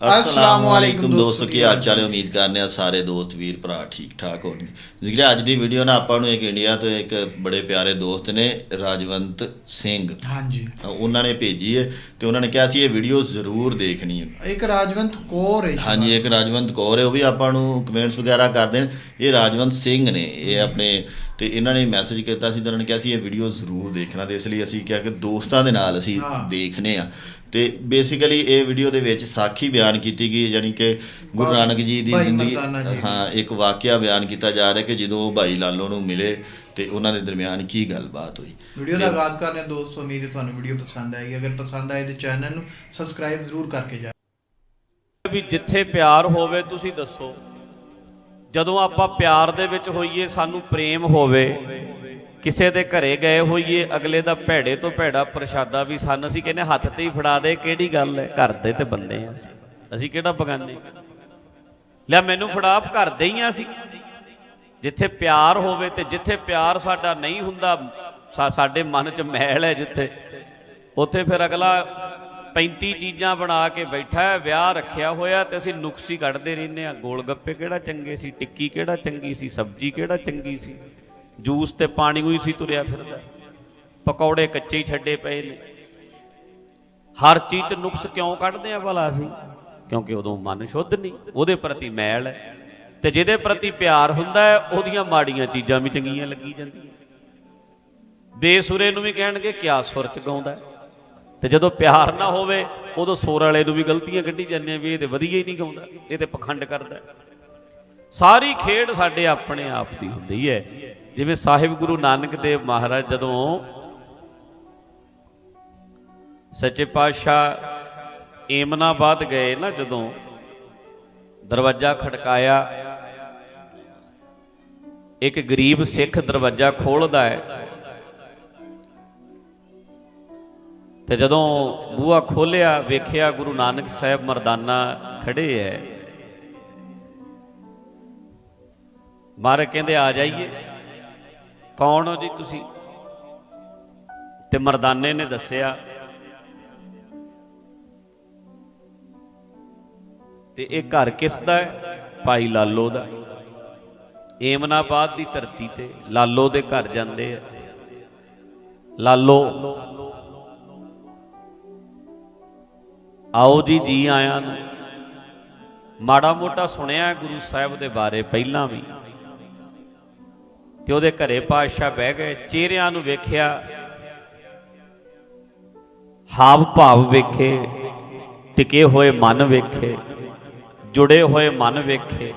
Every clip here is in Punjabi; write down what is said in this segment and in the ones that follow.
ਅਸਲਾਮ ਵਾਲੇਕੁਮ ਦੋਸਤੋ ਕੀ ਹਾਲ ਚਾਲ? ਹੈ ਉਮੀਦ ਕਰਨੇ ਆ ਸਾਰੇ ਦੋਸਤ ਵੀਰ ਭਰਾ ਠੀਕ ਠਾਕ ਹੋਣਗੇ। ਜ਼ਿਕਰ ਅੱਜ ਦੀ ਵੀਡੀਓ ਨਾ ਆਪਾਂ ਨੂੰ ਇੱਕ ਇੰਡੀਆ ਤੋਂ ਇੱਕ ਬੜੇ ਪਿਆਰੇ ਦੋਸਤ ਨੇ ਰਾਜਵੰਤ ਸਿੰਘ। ਹਾਂਜੀ। ਉਹਨਾਂ ਨੇ ਭੇਜੀ ਹੈ ਤੇ ਉਹਨਾਂ ਨੇ ਕਿਹਾ ਸੀ ਇਹ ਵੀਡੀਓ ਜ਼ਰੂਰ ਦੇਖਣੀ ਹੈ। ਇੱਕ ਰਾਜਵੰਤ ਕੌਰ ਹੈ ਹਾਂਜੀ ਇੱਕ ਰਾਜਵੰਤ ਕੌਰ ਹੈ ਉਹ ਵੀ ਆਪਾਂ ਨੂੰ ਕਮੈਂਟਸ ਵਗੈਰਾ ਕਰਦੇ ਨੇ। ਇਹ ਰਾਜਵੰਤ ਸਿੰਘ ਨੇ ਇਹ ਆਪਣੇ ਤੇ ਇਹਨਾਂ ਨੇ ਮੈਸੇਜ ਕੀਤਾ ਸੀ ਤੇ ਉਹਨਾਂ ਨੇ ਕਿਹਾ ਸੀ ਇਹ ਵੀਡੀਓ ਜ਼ਰੂਰ ਦੇਖਣਾ ਤੇ ਇਸ ਲਈ ਅਸੀਂ ਕਿਹਾ ਕਿ ਦੋਸਤਾਂ ਦੇ ਨਾਲ ਅਸੀਂ। ਦੇਖਨੇ ਆ। ਤੇ ਬੇਸਿਕਲੀ ਇਹ ਵੀਡੀਓ ਦੇ ਵਿੱਚ ਸਾਖੀ ਬਿਆਨ ਕੀਤੀ ਗਈ ਯਾਨੀ ਕਿ ਗੁਰੂ ਨਾਨਕ ਜੀ ਦੀ ਜ਼ਿੰਦਗੀ। ਹਾਂ ਇੱਕ ਵਾਕਿਆ ਬਿਆਨ ਕੀਤਾ ਜਾ ਰਿਹਾ ਕਿ ਜਦੋਂ ਉਹ ਭਾਈ ਲਾਲੋ ਨੂੰ ਮਿਲੇ ਤੇ ਉਹਨਾਂ ਦੇ ਦਰਮਿਆਨ ਕੀ ਗੱਲਬਾਤ ਹੋਈ ਵੀਡੀਓ ਦਾ ਆਗਾਜ਼ ਕਰਨੇ ਹਾਂ ਦੋਸਤੋ ਉਮੀਦ ਹੈ ਤੁਹਾਨੂੰ ਵੀਡੀਓ ਪਸੰਦ ਆਏਗੀ ਅਗਰ ਪਸੰਦ ਆਏ ਤਾਂ ਚੈਨਲ ਨੂੰ ਸਬਸਕ੍ਰਾਈਬ ਜ਼ਰੂਰ ਕਰਕੇ ਜਾਓ ਵੀ ਜਿੱਥੇ ਪਿਆਰ ਹੋਵੇ ਤੁਸੀਂ ਦੱਸੋ ਜਦੋਂ ਆਪਾਂ ਪਿਆਰ ਦੇ ਵਿੱਚ ਹੋਈਏ ਸਾਨੂੰ ਪ੍ਰੇਮ ਹੋਵੇ ਕਿਸੇ ਦੇ ਘਰੇ ਗਏ ਹੋਈਏ, ਅਗਲੇ ਦਾ ਭੈੜੇ ਤੋਂ ਭੈੜਾ ਪ੍ਰਸ਼ਾਦਾ ਵੀ ਸਾਨੂੰ। ਅਸੀਂ ਕਹਿੰਦੇ ਹੱਥ ਤੇ ਹੀ ਫੜਾ ਦੇ, ਕਿਹੜੀ ਗੱਲ ਹੈ? ਘਰ ਦੇ ਤੇ ਬੰਦੇ ਆ ਅਸੀਂ। ਕਿਹੜਾ ਬਗਾਨੇ? ਲੈ ਮੈਨੂੰ ਫੜਾ ਘਰ ਦੇ ਹੀ ਆ ਅਸੀਂ। ਜਿੱਥੇ ਪਿਆਰ ਹੋਵੇ ਤੇ ਜਿੱਥੇ ਪਿਆਰ ਸਾਡਾ ਨਹੀਂ ਹੁੰਦਾ, ਸਾ- ਸਾਡੇ ਮਨ 'ਚ ਮੈਲ ਹੈ ਜਿੱਥੇ। ਉੱਥੇ ਫਿਰ ਅਗਲਾ 35 ਚੀਜ਼ਾਂ ਬਣਾ ਕੇ ਬੈਠਾ ਹੈ, ਵਿਆਹ ਰੱਖਿਆ ਹੋਇਆ ਤੇ ਅਸੀਂ ਨੁਕਸੀ ਕੱਢਦੇ ਰਹਿੰਦੇ ਆ ਗੋਲ ਗੱਪੇ ਕਿਹੜਾ ਚੰਗੇ ਸੀ, ਟਿੱਕੀ ਕਿਹੜਾ ਚੰਗੀ ਸੀ, ਸਬਜ਼ੀ ਕਿਹੜਾ ਚੰਗੀ ਸੀ। ਜੂਸ ਤੇ ਪਾਣੀ ਹੋਈ ਸੀ ਤੁਰਿਆ ਫਿਰਦਾ। ਪਕੌੜੇ ਕੱਚੇ ਹੀ ਛੱਡੇ ਪਏ ਨੇ। ਹਰ ਚੀਜ਼ 'ਚ ਨੁਕਸ ਕਿਉਂ ਕੱਢਦੇ ਆ ਭਲਾ ਅਸੀਂ? ਕਿਉਂਕਿ ਉਦੋਂ ਮਨ ਸ਼ੁੱਧ ਨਹੀਂ, ਉਹਦੇ ਪ੍ਰਤੀ ਮੈਲ ਹੈ। ਤੇ ਜਿਹਦੇ ਪ੍ਰਤੀ ਪਿਆਰ ਹੁੰਦਾ ਹੈ, ਉਹਦੀਆਂ ਮਾੜੀਆਂ ਚੀਜ਼ਾਂ ਵੀ ਚੰਗੀਆਂ ਲੱਗੀ ਜਾਂਦੀਆਂ। ਬੇਸੁਰੇ ਨੂੰ ਵੀ ਕਹਿਣਗੇ, ਕਿਆ ਸੁਰ ਚ ਗਾਉਂਦਾ ਤੇ ਜਦੋਂ ਪਿਆਰ ਨਾ ਹੋਵੇ, ਉਦੋਂ ਸੁਰ ਵਾਲੇ ਨੂੰ ਵੀ ਗਲਤੀਆਂ ਕੱਢੀ ਜਾਂਦੇ ਆ ਵੀ ਇਹ ਤੇ ਵਧੀਆ ਹੀ ਨਹੀਂ ਗਾਉਂਦਾ, ਇਹ ਤੇ ਪਖੰਡ ਕਰਦਾ ਸਾਰੀ ਖੇਡ ਸਾਡੇ ਆਪਣੇ ਆਪ ਦੀ ਹੁੰਦੀ ਹੈ। ਜਿਵੇਂ ਸਾਹਿਬ ਗੁਰੂ ਨਾਨਕ ਦੇਵ ਮਹਾਰਾਜ ਜਦੋਂ ਸੱਚੇ ਪਾਤਸ਼ਾਹ ਏਮਨਾਬਾਦ ਗਏ ਨਾ ਜਦੋਂ ਦਰਵਾਜ਼ਾ ਖੜਕਾਇਆ, ਇੱਕ ਗਰੀਬ ਸਿੱਖ ਦਰਵਾਜ਼ਾ ਖੋਲਦਾ ਹੈ ਤੇ ਜਦੋਂ ਬੂਹਾ ਖੋਲਿਆ, ਵੇਖਿਆ ਗੁਰੂ ਨਾਨਕ ਸਾਹਿਬ ਮਰਦਾਨਾ ਖੜੇ ਐ ਮਾਰੇ ਕਹਿੰਦੇ, ਆ ਜਾਈਏ। ਕੌਣ ਹੋ ਜੀ ਤੁਸੀਂ? ਤੇ ਮਰਦਾਨੇ ਨੇ ਦੱਸਿਆ। ਤੇ ਇਹ ਘਰ ਕਿਸ ਦਾ ਹੈ? ਭਾਈ ਲਾਲੋ ਦਾ। ਏਮਨਾਬਾਦ ਦੀ ਧਰਤੀ ਤੇ ਲਾਲੋ ਦੇ ਘਰ ਜਾਂਦੇ ਆ। ਲਾਲੋ। ਆਓ ਜੀ ਜੀ ਆਇਆਂ ਨੂੰ। ਮਾੜਾ ਮੋਟਾ ਸੁਣਿਆ ਗੁਰੂ ਸਾਹਿਬ ਦੇ ਬਾਰੇ ਪਹਿਲਾਂ ਵੀ। ਤੇ ਉਹਦੇ ਘਰੇ ਪਾਤਸ਼ਾਹ ਬਹਿ ਗਏ, ਚਿਹਰਿਆਂ ਨੂੰ ਵੇਖਿਆ। ਹਾਵ ਭਾਵ ਵੇਖੇ, ਟਿਕੇ ਹੋਏ ਮਨ ਵੇਖੇ, ਜੁੜੇ ਹੋਏ ਮਨ ਵੇਖੇ।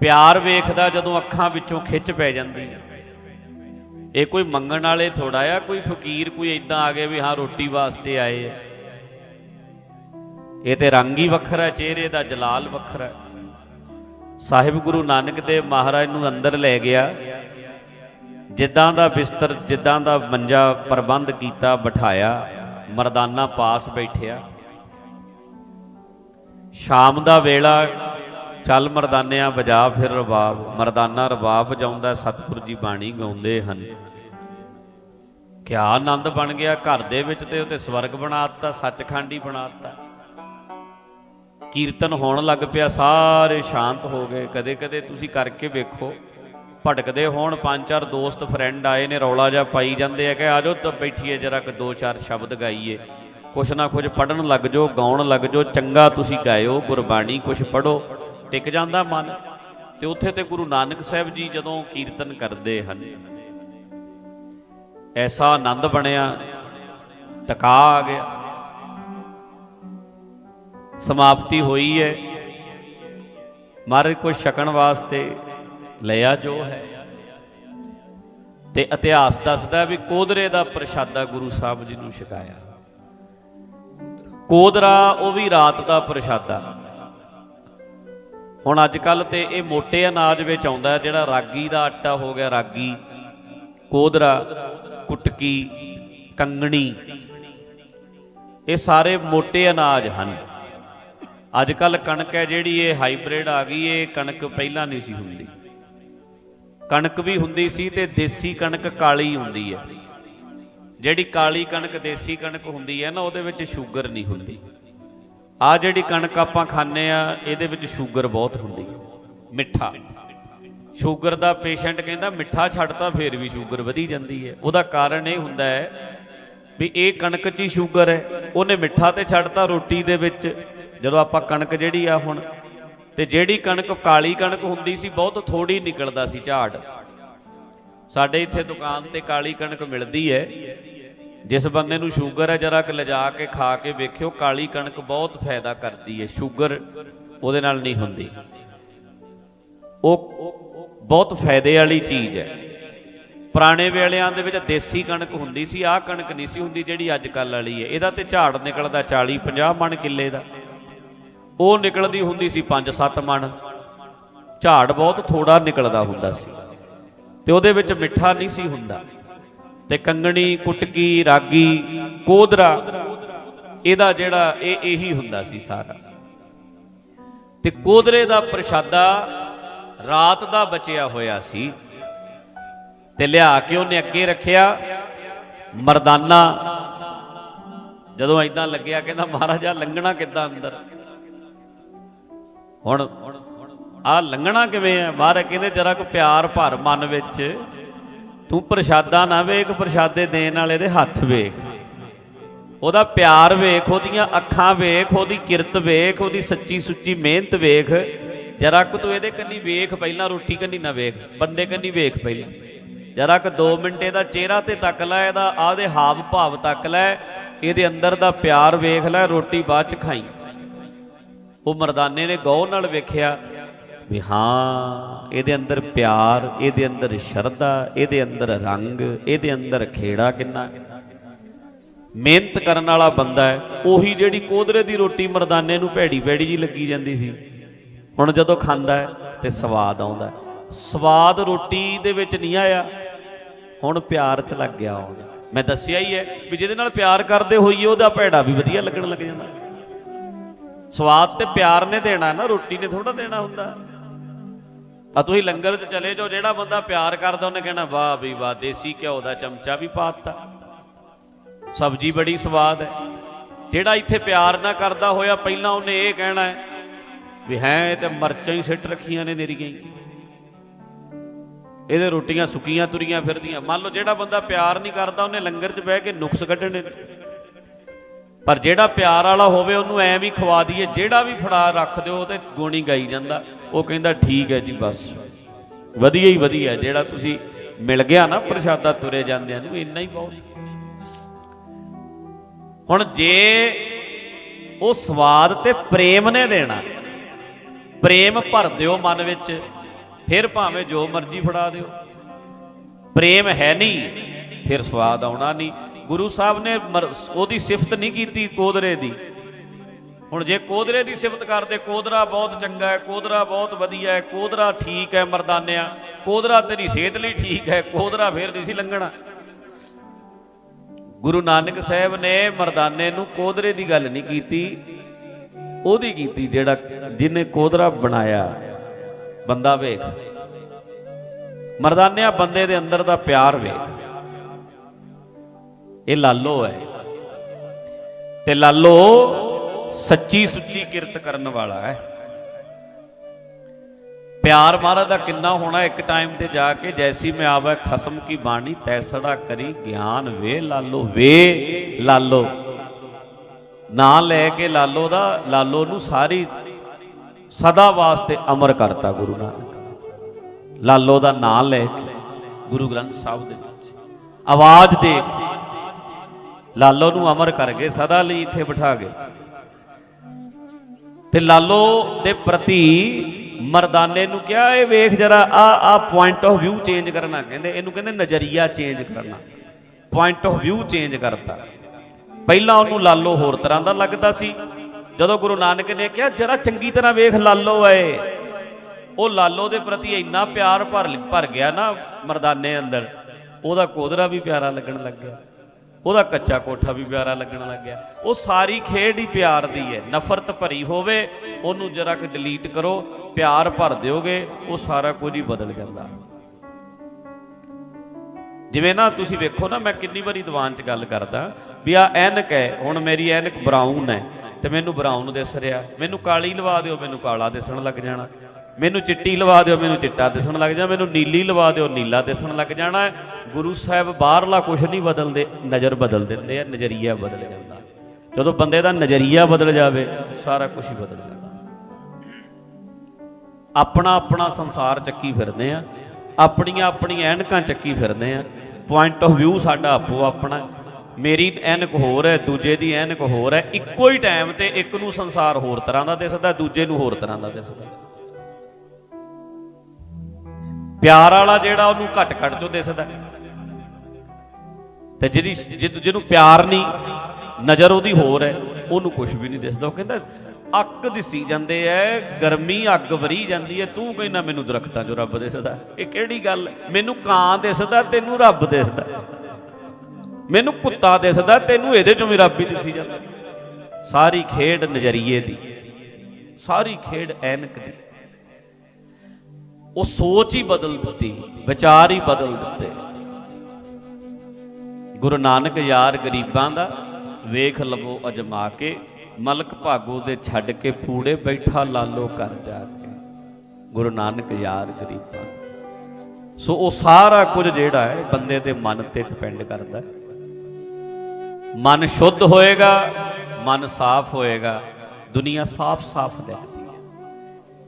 ਪਿਆਰ ਵੇਖਦਾ ਜਦੋਂ ਅੱਖਾਂ ਵਿੱਚੋਂ ਖਿੱਚ ਪੈ ਜਾਂਦੀ। ਇਹ ਕੋਈ ਮੰਗਣ ਵਾਲੇ ਥੋੜਾ ਆ, ਕੋਈ ਫਕੀਰ ਕੋਈ ਇਦਾਂ ਆ ਗਿਆ ਵੀ ਹਾਂ ਰੋਟੀ ਵਾਸਤੇ ਆਏ ਇਹ ਤੇ ਰੰਗ ਹੀ ਵੱਖਰਾ, ਚਿਹਰੇ ਦਾ ਜਲਾਲ ਵੱਖਰਾ। ਸਾਹਿਬ ਗੁਰੂ ਨਾਨਕ ਦੇਵ ਮਹਾਰਾਜ ਨੂੰ ਅੰਦਰ ਲੈ ਗਿਆ। ਜਿੱਦਾਂ ਦਾ ਬਿਸਤਰ, ਜਿੱਦਾਂ ਦਾ ਮੰਜਾ ਪ੍ਰਬੰਧ ਕੀਤਾ, ਬਿਠਾਇਆ, ਮਰਦਾਨਾ ਪਾਸ ਬੈਠਿਆ। ਸ਼ਾਮ ਦਾ ਵੇਲਾ, ਚੱਲ ਮਰਦਾਨਿਆਂ ਵਜਾ ਫਿਰ ਰਬਾਬ ਮਰਦਾਨਾ ਰਬਾਬ ਵਜਾਉਂਦਾ ਸਤਿਗੁਰੂ ਜੀ ਬਾਣੀ ਗਾਉਂਦੇ ਹਨ। ਕਿਆ ਆਨੰਦ ਬਣ ਗਿਆ, ਘਰ ਦੇ ਵਿੱਚ ਤੇ ਉਤੇ ਸਵਰਗ ਬਣਾਤਾ ਸੱਚਖੰਡ ਹੀ ਬਣਾਤਾ ਕੀਰਤਨ ਹੋਣ ਲੱਗ ਪਿਆ, ਸਾਰੇ ਸ਼ਾਂਤ ਹੋ ਗਏ। ਕਦੇ ਕਦੇ ਤੁਸੀਂ ਕਰਕੇ ਵੇਖੋ, ਭਟਕਦੇ ਹੋਣ ਪੰਜ ਚਾਰ ਦੋਸਤ ਫਰੈਂਡ ਆਏ ਨੇ, ਰੌਲਾ ਜਿਹਾ ਪਾਈ ਜਾਂਦੇ ਆ ਕਿ ਆਜੋ ਤਾਂ ਬੈਠੀਏ ਜਰਾ ਕਿ ਦੋ ਚਾਰ ਸ਼ਬਦ ਗਾਈਏ। ਕੁਛ ਨਾ ਕੁਛ ਪੜਨ ਲੱਗ ਜਾਓ, ਗਾਉਣ ਲੱਗ ਜਾਓ, ਚੰਗਾ ਤੁਸੀਂ ਗਾਇਓ, ਗੁਰਬਾਣੀ ਕੁਛ ਪੜੋ ਟਿਕ ਜਾਂਦਾ ਮਨ। ਤੇ ਉੱਥੇ ਤੇ ਗੁਰੂ ਨਾਨਕ ਸਾਹਿਬ ਜੀ ਜਦੋਂ ਕੀਰਤਨ ਕਰਦੇ ਹਨ, ਐਸਾ ਆਨੰਦ ਬਣਿਆ ਟਕਾ ਆ ਗਿਆ। ਸਮਾਪਤੀ ਹੋਈ ਹੈ। ਮਹਾਰਾਜ ਕੋਈ ਛਕਣ ਵਾਸਤੇ ਲਿਆ ਜੋ ਹੈ। ਤੇ ਇਤਿਹਾਸ ਦੱਸਦਾ ਵੀ ਕੋਦਰੇ ਦਾ ਪ੍ਰਸ਼ਾਦਾ ਗੁਰੂ ਸਾਹਿਬ ਜੀ ਨੂੰ ਛਕਾਇਆ। ਕੋਦਰਾ ਉਹ ਵੀ ਰਾਤ ਦਾ ਪ੍ਰਸ਼ਾਦਾ। ਹੁਣ ਅੱਜ ਕੱਲ ਤੇ ਇਹ ਮੋٹے ਅਨਾਜ ਵਿੱਚ ਆਉਂਦਾ ਜਿਹੜਾ ਰਾਗੀ ਦਾ ਆਟਾ ਹੋ ਗਿਆ, ਰਾਗੀ, ਕੋਦਰਾ, ਕੁਟਕੀ, ਕੰਗਣੀ। ਇਹ ਸਾਰੇ ਮੋਟੇ ਅਨਾਜ ਹਨ। ਅੱਜ ਕੱਲ ਕਣਕ ਹੈ ਜਿਹੜੀ ਇਹ ਹਾਈਬ੍ਰਿਡ ਆ ਗਈ, ਇਹ ਕਣਕ ਪਹਿਲਾਂ ਨਹੀਂ ਸੀ ਹੁੰਦੀ। ਕਣਕ ਵੀ ਹੁੰਦੀ ਸੀ ਤੇ ਦੇਸੀ ਕਣਕ ਕਾਲੀ ਹੁੰਦੀ ਹੈ। ਜਿਹੜੀ ਕਾਲੀ ਕਣਕ, ਦੇਸੀ ਕਣਕ ਹੁੰਦੀ ਹੈ ਨਾ, ਉਹਦੇ ਵਿੱਚ ਸ਼ੂਗਰ ਨਹੀਂ ਹੁੰਦੀ। ਆ ਜਿਹੜੀ ਕਣਕ ਆਪਾਂ ਖਾਂਦੇ ਆ ਇਹਦੇ ਵਿੱਚ ਸ਼ੂਗਰ ਬਹੁਤ ਹੁੰਦੀ। ਮਿੱਠਾ। ਸ਼ੂਗਰ ਦਾ ਪੇਸ਼ੈਂਟ ਕਹਿੰਦਾ, ਮਿੱਠਾ ਛੱਡਤਾ ਫੇਰ ਵੀ ਸ਼ੂਗਰ ਵਧੀ ਜਾਂਦੀ ਹੈ। ਉਹਦਾ ਕਾਰਨ ਇਹ ਹੁੰਦਾ ਹੈ ਵੀ ਇਹ ਕਣਕ 'ਚ ਹੀ ਸ਼ੂਗਰ ਹੈ। ਉਹਨੇ ਮਿੱਠਾ ਤੇ ਛੱਡਤਾ ਰੋਟੀ ਦੇ ਵਿੱਚ। ਜਦੋਂ ਆਪਾਂ ਕਣਕ ਜਿਹੜੀ ਆ ਹੁਣ, ਤੇ ਜਿਹੜੀ ਕਣਕ ਕਾਲੀ ਕਣਕ ਹੁੰਦੀ ਸੀ, ਬਹੁਤ ਥੋੜੀ ਨਿਕਲਦਾ ਸੀ ਝਾੜ। ਸਾਡੇ ਇੱਥੇ ਦੁਕਾਨ ਤੇ ਕਾਲੀ ਕਣਕ ਮਿਲਦੀ ਹੈ। ਜਿਸ ਬੰਦੇ ਨੂੰ ਸ਼ੂਗਰ ਹੈ, ਜਰਾ ਕਿ ਲਿਜਾ ਕੇ ਖਾ ਕੇ ਵੇਖਿਓ, ਕਾਲੀ ਕਣਕ ਬਹੁਤ ਫਾਇਦਾ ਕਰਦੀ ਹੈ। ਸ਼ੂਗਰ ਉਹਦੇ ਨਾਲ ਨਹੀਂ ਹੁੰਦੀ। ਉਹ ਬਹੁਤ ਫਾਇਦੇ ਵਾਲੀ ਚੀਜ਼ ਹੈ। ਪੁਰਾਣੇ ਵੇਲਿਆਂ ਦੇ ਵਿੱਚ ਦੇਸੀ ਕਣਕ ਹੁੰਦੀ ਸੀ, ਆਹ ਕਣਕ ਨਹੀਂ ਸੀ ਹੁੰਦੀ ਜਿਹੜੀ ਅੱਜ ਕੱਲ ਵਾਲੀ ਹੈ। ਇਹਦਾ ਤੇ ਝਾੜ ਨਿਕਲਦਾ 40 50 ਮਣ ਕਿੱਲੇ ਦਾ। ਉਹ ਨਿਕਲਦੀ ਹੁੰਦੀ ਸੀ 5-7 ਮਣ। ਝਾੜ ਬਹੁਤ ਥੋੜਾ ਨਿਕਲਦਾ ਹੁੰਦਾ ਸੀ। ਤੇ ਉਹਦੇ ਵਿੱਚ ਮਿੱਠਾ ਨਹੀਂ ਸੀ ਹੁੰਦਾ। ਤੇ ਕੰਗਣੀ, ਕੁਟਕੀ, ਰਾਗੀ ਕੋਦਰਾ ਇਹਦਾ ਜਿਹੜਾ ਇਹ ਇਹੀ ਹੁੰਦਾ ਸੀ ਸਾਰਾ। ਤੇ ਕੋਦਰੇ ਦਾ ਪ੍ਰਸ਼ਾਦਾ ਰਾਤ ਦਾ ਬਚਿਆ ਹੋਇਆ ਸੀ। ਤੇ ਲਿਆ ਕੇ ਉਹਨੇ ਅੱਗੇ ਰੱਖਿਆ ਮਰਦਾਨਾ। ਜਦੋਂ ਐਦਾਂ ਲੱਗਿਆ, ਕਹਿੰਦਾ, ਮਹਾਰਾਜਾ ਲੰਘਣਾ ਕਿੱਦਾਂ ਅੰਦਰ? ਹੁਣ ਆ ਲੰਘਣਾ ਕਿਵੇਂ ਹੈ ਮਹਾਰਾਜ ਕਹਿੰਦੇ ਜਰਾ ਕੋ ਪਿਆਰ ਭਰ ਮਨ ਵਿੱਚ। ਤੂੰ ਪ੍ਰਸ਼ਾਦਾ ਨਾ ਵੇਖ, ਪ੍ਰਸ਼ਾਦੇ ਦੇਣ ਵਾਲੇ ਦੇ ਹੱਥ ਵੇਖ। ਉਹਦਾ ਪਿਆਰ ਵੇਖ, ਉਹਦੀਆਂ ਅੱਖਾਂ ਵੇਖ, ਉਹਦੀ ਕਿਰਤ ਵੇਖ, ਉਹਦੀ ਸੱਚੀ ਸੁੱਚੀ ਮਿਹਨਤ ਵੇਖ। ਜਰਾ ਕੁ ਤੂੰ ਇਹਦੇ ਕੰਨੀ ਵੇਖ, ਪਹਿਲਾਂ ਰੋਟੀ ਕੰਨੀ ਨਾ ਵੇਖ, ਬੰਦੇ ਕੰਨੀ ਵੇਖ ਪਹਿਲਾਂ। ਜਰਾ ਕੁ 2 ਮਿੰਟ ਇਹਦਾ ਚਿਹਰਾ ਤੇ ਤੱਕ ਲੈ, ਇਹਦਾ ਆਦੇ ਹਾਵ ਭਾਵ ਤੱਕ ਲੈ, ਇਹਦੇ ਅੰਦਰ ਦਾ ਪਿਆਰ ਵੇਖ ਲੈ, ਰੋਟੀ ਬਾਅਦ ਚ ਖਾਈ। ਉਹ ਮਰਦਾਨੇ ਨੇ ਗੌਰ ਨਾਲ ਵੇਖਿਆ ਵੀ ਹਾਂ, ਇਹਦੇ ਅੰਦਰ ਪਿਆਰ, ਇਹਦੇ ਅੰਦਰ ਸ਼ਰਧਾ, ਇਹਦੇ ਅੰਦਰ ਰੰਗ, ਇਹਦੇ ਅੰਦਰ ਖੇੜਾ ਕਿੰਨਾ। ਮਿਹਨਤ ਕਰਨ ਵਾਲਾ ਬੰਦਾ ਹੈ, ਉਹੀ ਜਿਹੜੀ ਕੋਦਰੇ ਦੀ ਰੋਟੀ ਮਰਦਾਨੇ ਨੂੰ ਭੈੜੀ ਭੈੜੀ ਜੀ ਲੱਗੀ ਜਾਂਦੀ ਸੀ। ਹੁਣ ਜਦੋਂ ਖਾਂਦਾ ਹੈ ਤੇ ਸਵਾਦ ਆਉਂਦਾ ਸਵਾਦ ਰੋਟੀ ਦੇ ਵਿੱਚ ਨਹੀਂ ਆਇਆ, ਹੁਣ ਪਿਆਰ 'ਚ ਲੱਗ ਗਿਆ ਹੁਣ ਮੈਂ ਦੱਸਿਆ ਹੀ ਹੈ ਵੀ ਜਿਹਦੇ ਨਾਲ ਪਿਆਰ ਕਰਦੇ ਹੋਈਏ, ਉਹਦਾ ਭੈੜਾ ਵੀ ਵਧੀਆ ਲੱਗਣ ਲੱਗ ਜਾਂਦਾ। ਸਵਾਦ ਤੇ ਪਿਆਰ ਨੇ ਦੇਣਾ ਨਾ, ਰੋਟੀ ਨੇ ਥੋੜਾ ਦੇਣਾ ਹੁੰਦਾ। ਆ ਤੁਸੀਂ ਲੰਗਰ 'ਚ ਚਲੇ ਜਾਓ, ਜਿਹੜਾ ਬੰਦਾ ਪਿਆਰ ਕਰਦਾ, ਉਹਨੇ ਕਹਿਣਾ, ਵਾਹ ਵੀ ਵਾਹ, ਦੇਸੀ ਘਿਓ ਦਾ ਚਮਚਾ ਵੀ ਪਾਤਾ। ਸਬਜ਼ੀ ਬੜੀ ਸਵਾਦ ਹੈ। ਜਿਹੜਾ ਇੱਥੇ ਪਿਆਰ ਨਾ ਕਰਦਾ ਹੋਇਆ, ਪਹਿਲਾਂ ਉਹਨੇ ਇਹ ਕਹਿਣਾ ਹੈ ਵੀ ਹੈ, ਇਹ ਤੇ ਮਰਚਾਂ ਹੀ ਸਿੱਟ ਰੱਖੀਆਂ ਨੇ ਨੇਰੀਆਂ ਹੀ। ਇਹਦੇ ਰੋਟੀਆਂ ਸੁੱਕੀਆਂ ਤੁਰੀਆਂ ਫਿਰਦੀਆਂ। ਮੰਨ ਲਓ ਜਿਹੜਾ ਬੰਦਾ ਪਿਆਰ ਨਹੀਂ ਕਰਦਾ, ਉਹਨੇ ਲੰਗਰ 'ਚ ਬਹਿ ਕੇ ਨੁਕਸ ਕੱਢਣੇ ਪਰ ਜਿਹੜਾ ਪਿਆਰ ਵਾਲਾ ਹੋਵੇ ਉਹਨੂੰ ਐਂ ਵੀ ਖਵਾ ਦਈਏ, ਜਿਹੜਾ ਵੀ ਫੜਾ ਰੱਖ ਦਿਓ ਤੇ ਗੋਣੀ ਗਾਈ ਜਾਂਦਾ। ਉਹ ਕਹਿੰਦਾ, ਠੀਕ ਹੈ ਜੀ, ਬਸ। ਵਧੀਆ ਹੀ ਵਧੀਆ, ਜਿਹੜਾ ਤੁਸੀਂ ਮਿਲ ਗਿਆ ਨਾ, ਪ੍ਰਸ਼ਾਦਾ ਤੁਰੇ ਜਾਂਦਿਆਂ ਨੂੰ ਇੰਨਾ ਹੀ ਬਹੁਤ। ਹੁਣ ਜੇ ਉਹ ਸਵਾਦ ਤੇ ਪ੍ਰੇਮ ਨੇ ਦੇਣਾ, ਪ੍ਰੇਮ ਭਰ ਦਿਓ ਮਨ ਵਿੱਚ, ਫਿਰ ਭਾਵੇਂ ਜੋ ਮਰਜ਼ੀ ਫੜਾ ਦਿਓ। ਪ੍ਰੇਮ ਹੈ ਨਹੀਂ, ਫਿਰ ਸਵਾਦ ਆਉਣਾ ਨਹੀਂ। ਗੁਰੂ ਸਾਹਿਬ ਨੇ ਮਰ- ਉਹਦੀ ਸਿਫਤ ਨਹੀਂ ਕੀਤੀ ਕੋਦਰੇ ਦੀ। ਹੁਣ ਜੇ ਕੋਦਰੇ ਦੀ ਸਿਫਤ ਕਰਦੇ, ਕੋਦਰਾ ਬਹੁਤ ਚੰਗਾ ਹੈ, ਕੋਦਰਾ ਬਹੁਤ ਵਧੀਆ ਹੈ, ਕੋਦਰਾ ਠੀਕ ਹੈ ਮਰਦਾਨਿਆ, ਕੋਦਰਾ ਤੇਰੀ ਸਿਹਤ ਲਈ ਠੀਕ ਹੈ, ਕੋਦਰਾ ਫੇਰ ਨਹੀਂ ਸੀ ਲੰਘਣਾ। ਗੁਰੂ ਨਾਨਕ ਸਾਹਿਬ ਨੇ ਮਰਦਾਨੇ ਨੂੰ ਕੋਦਰੇ ਦੀ ਗੱਲ ਨਹੀਂ ਕੀਤੀ, ਉਹਦੀ ਕੀਤੀ ਜਿਹੜਾ ਜਿਹਨੇ ਕੋਦਰਾ ਬਣਾਇਆ। ਬੰਦਾ ਵੇਖ, ਮਰਦਾਨਿਆ ਬੰਦੇ ਦੇ ਅੰਦਰ ਦਾ ਪਿਆਰ ਵੇਖ। ਇਹ ਲਾਲੋ ਹੈ। ਤੇ ਲਾਲੋ ਸੱਚੀ ਸੁੱਚੀ ਕਿਰਤ ਕਰਨ ਵਾਲਾ ਹੈ। ਪਿਆਰ ਮਹਾਰਾਜ ਦਾ ਕਿੰਨਾ ਹੋਣਾ ਇੱਕ ਟਾਈਮ ਤੇ ਜਾ ਕੇ ਜੈਸੀ ਮੈਂ ਆਵੇ, ਖਸਮ ਕੀ ਬਾਣੀ, ਤੈਸੜਾ ਕਰੀ ਗਿਆਨ ਵੇ ਲਾਲੋ ਵੇ ਲਾਲੋ। ਨਾਂ ਲੈ ਕੇ ਲਾਲੋ ਦਾ, ਲਾਲੋ ਨੂੰ ਸਾਰੀ ਸਦਾ ਵਾਸਤੇ ਅਮਰ ਕਰਤਾ ਗੁਰੂ ਨਾਨਕ। ਲਾਲੋ ਦਾ ਨਾਂ ਲੈ ਕੇ ਗੁਰੂ ਗ੍ਰੰਥ ਸਾਹਿਬ ਦੇ ਵਿੱਚ। ਆਵਾਜ਼ ਦੇ ਕੇ ਲਾਲੋ ਨੂੰ ਅਮਰ ਕਰ ਗਏ, ਸਦਾ ਲਈ ਇੱਥੇ ਬਿਠਾ ਗਏ। ਤੇ ਲਾਲੋ ਦੇ ਪ੍ਰਤੀ ਮਰਦਾਨੇ ਨੂੰ ਕਿਹਾ, ਇਹ ਵੇਖ ਜਰਾ, ਆ ਆ ਪੁਆਇੰਟ ਆਫ View ਚੇਂਜ ਕਰਨਾ। ਕਹਿੰਦੇ, ਇਹਨੂੰ ਕਹਿੰਦੇ ਨਜ਼ਰੀਆ ਚੇਂਜ ਕਰਨਾ। ਪੁਆਇੰਟ ਆਫ View ਚੇਂਜ ਕਰਤਾ। ਪਹਿਲਾਂ ਉਹਨੂੰ ਲਾਲੋ ਹੋਰ ਤਰ੍ਹਾਂ ਦਾ ਲੱਗਦਾ ਸੀ। ਜਦੋਂ ਗੁਰੂ ਨਾਨਕ ਨੇ ਕਿਹਾ, ਜਰਾ ਚੰਗੀ ਤਰ੍ਹਾਂ ਵੇਖ ਲਾਲੋ ਏ ਉਹ ਲਾਲੋ ਦੇ ਪ੍ਰਤੀ ਇੰਨਾ ਪਿਆਰ ਭਰ ਭਰ ਗਿਆ ਨਾ ਮਰਦਾਨੇ ਅੰਦਰ, ਉਹਦਾ ਕੋਦਰਾ ਵੀ ਪਿਆਰਾ ਲੱਗਣ ਲੱਗ ਗਿਆ। ਉਹਦਾ ਕੱਚਾ ਕੋਠਾ ਵੀ ਪਿਆਰਾ ਲੱਗਣ ਲੱਗ ਗਿਆ। ਉਹ ਸਾਰੀ ਖੇਡ ਹੀ ਪਿਆਰ ਦੀ ਹੈ। ਨਫ਼ਰਤ ਭਰੀ ਹੋਵੇ, ਉਹਨੂੰ ਜਰਾ ਕਿ ਡਿਲੀਟ ਕਰੋ, ਪਿਆਰ ਭਰ ਦਿਓਗੇ, ਉਹ ਸਾਰਾ ਕੁਝ ਹੀ ਬਦਲ ਜਾਂਦਾ। ਜਿਵੇਂ ਨਾ ਤੁਸੀਂ ਵੇਖੋ ਨਾ, ਮੈਂ ਕਿੰਨੀ ਵਾਰੀ ਦੀਵਾਨ 'ਚ ਗੱਲ ਕਰਦਾ, ਵੀ ਆ ਐਨਕ ਹੈ, ਹੁਣ ਮੇਰੀ ਐਨਕ ਬਰਾਊਨ ਹੈ, ਤੇ ਤੇ ਮੈਨੂੰ ਬਰਾਊਨ ਦਿਸ ਰਿਹਾ। ਮੈਨੂੰ ਕਾਲੀ ਲਵਾ ਦਿਓ, ਮੈਨੂੰ ਕਾਲਾ ਦਿਸਣ ਲੱਗ ਜਾਣਾ। ਮੈਨੂੰ ਚਿੱਟੀ ਲਵਾ ਦਿਓ, ਮੈਨੂੰ ਚਿੱਟਾ ਦਿਸਣ ਲੱਗ ਜਾ, ਮੈਨੂੰ ਨੀਲੀ ਲਵਾ ਦਿਓ, ਨੀਲਾ ਦਿਸਣ ਲੱਗ ਜਾਣਾ ਗੁਰੂ ਸਾਹਿਬ ਬਾਹਰਲਾ ਕੁਝ ਨਹੀਂ ਬਦਲਦੇ, ਨਜ਼ਰ ਬਦਲ ਦਿੰਦੇ ਆ, ਨਜ਼ਰੀਆ ਬਦਲ ਜਾਂਦਾ। ਜਦੋਂ ਬੰਦੇ ਦਾ ਨਜ਼ਰੀਆ ਬਦਲ ਜਾਵੇ, ਸਾਰਾ ਕੁਝ ਹੀ ਬਦਲ ਜਾਂਦਾ। ਆਪਣਾ ਆਪਣਾ ਸੰਸਾਰ ਚੱਕੀ ਫਿਰਦੇ ਆ, ਆਪਣੀਆਂ ਆਪਣੀਆਂ ਐਨਕਾਂ ਚੱਕੀ ਫਿਰਦੇ ਆ। ਪੁਆਇੰਟ ਆਫ View ਸਾਡਾ ਆਪੋ ਆਪਣਾ ਮੇਰੀ ਐਨਕ ਹੋਰ ਹੈ, ਦੂਜੇ ਦੀ ਐਨਕ ਹੋਰ ਹੈ। ਇੱਕੋ ਹੀ ਟਾਈਮ ਤੇ ਇੱਕ ਨੂੰ ਸੰਸਾਰ ਹੋਰ ਤਰ੍ਹਾਂ ਦਾ ਦਿਸਦਾ, ਦੂਜੇ ਨੂੰ ਹੋਰ ਤਰ੍ਹਾਂ ਦਾ ਦਿਸਦਾ। ਪਿਆਰ ਵਾਲਾ ਜਿਹੜਾ ਉਹਨੂੰ ਘਟ ਘਟ ਚੋਂ ਦਿਸਦਾ ਤੇ ਜਿਹਦੀ ਜਿਹਨੂੰ ਜਿਹਨੂੰ ਪਿਆਰ ਨਹੀਂ, ਨਜ਼ਰ ਉਹਦੀ ਹੋਰ ਹੈ, ਉਹਨੂੰ ਕੁਝ ਵੀ ਨਹੀਂ ਦਿਸਦਾ। ਉਹ ਕਹਿੰਦਾ, ਅੱਕ ਦਿਸੀ ਜਾਂਦੇ ਐ, ਗਰਮੀ ਅੱਗ ਵਰੀ ਜਾਂਦੀ ਐ, ਤੂੰ ਕਹਿੰਦਾ ਮੈਨੂੰ ਦਰਖਤਾਂ 'ਚੋਂ ਰੱਬ ਦਿਸਦਾ। ਇਹ ਕਿਹੜੀ ਗੱਲ ਮੈਨੂੰ ਕਾਂ ਦਿਸਦਾ, ਤੈਨੂੰ ਰੱਬ ਦਿਸਦਾ। ਮੈਨੂੰ ਕੁੱਤਾ ਦਿਸਦਾ, ਤੈਨੂੰ ਇਹਦੇ 'ਚੋਂ ਵੀ ਰੱਬ ਹੀ ਦਿਸੀ ਜਾਂਦਾ। ਸਾਰੀ ਖੇਡ ਨਜ਼ਰੀਏ ਦੀ। ਸਾਰੀ ਖੇਡ ਐਨਕ ਦੀ। ਉਹ ਸੋਚ ਹੀ ਬਦਲ ਦਿੱਤੀ, ਵਿਚਾਰ ਹੀ ਬਦਲ ਦਿੱਤੇ। ਗੁਰੂ ਨਾਨਕ ਯਾਰ ਗਰੀਬਾਂ ਦਾ ਵੇਖ ਲਵੋ ਅਜਮਾ ਕੇ, ਮਲਕ ਭਾਗੋ ਦੇ ਛੱਡ ਕੇ ਪੂੜੇ ਬੈਠਾ ਲਾਲੋ ਕਰ ਜਾ ਕੇ। ਗੁਰੂ ਨਾਨਕ ਯਾਰ ਗਰੀਬਾਂ ਸੋ ਉਹ ਸਾਰਾ ਕੁਝ ਜਿਹੜਾ ਹੈ, ਬੰਦੇ ਦੇ ਮਨ ਤੇ ਡਿਪੈਂਡ ਕਰਦਾ ਮਨ ਸ਼ੁੱਧ ਹੋਏਗਾ, ਮਨ ਸਾਫ਼ ਹੋਏਗਾ, ਦੁਨੀਆ ਸਾਫ਼-ਸਾਫ਼ ਦਿਖਦੀ